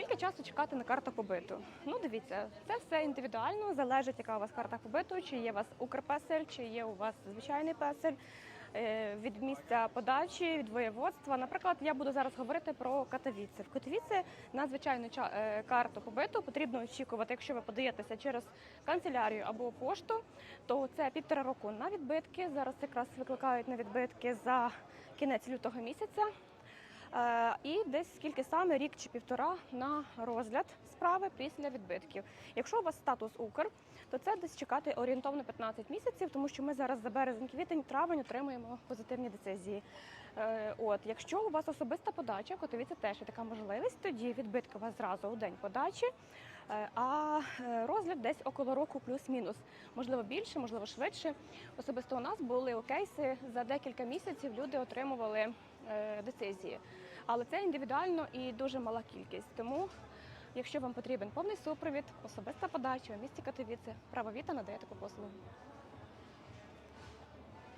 Скільки часу чекати на карту побиту? Ну, дивіться, це все індивідуально, залежить, яка у вас карта побиту, чи є у вас Укрпесель, чи є у вас звичайний песель. е, Від місця подачі, від воєводства. Наприклад, я буду зараз говорити про Катовіце. В Катовіце на звичайну ча- е, карту побиту потрібно очікувати, якщо ви подаєтеся через канцелярію або пошту, то це півтора року на відбитки. Зараз якраз викликають на відбитки за кінець лютого місяця. Е, І десь скільки саме рік чи півтора на розгляд справи після відбитків. Якщо у вас статус Укр, то це десь чекати орієнтовно 15 місяців, тому що ми зараз за березень, квітень, травень отримуємо позитивні децизії. Е, От, якщо у вас особиста подача, котовіться теж є така можливість, тоді відбитки у вас зразу у день подачі, е, а розгляд десь около року плюс-мінус. Можливо, більше, можливо, швидше. Особисто у нас були кейси за декілька місяців. Люди отримували е. Але це індивідуально і дуже мала кількість. Тому, якщо вам потрібен повний супровід, особиста подача у місті Катовіце, правовіта надає таку послугу.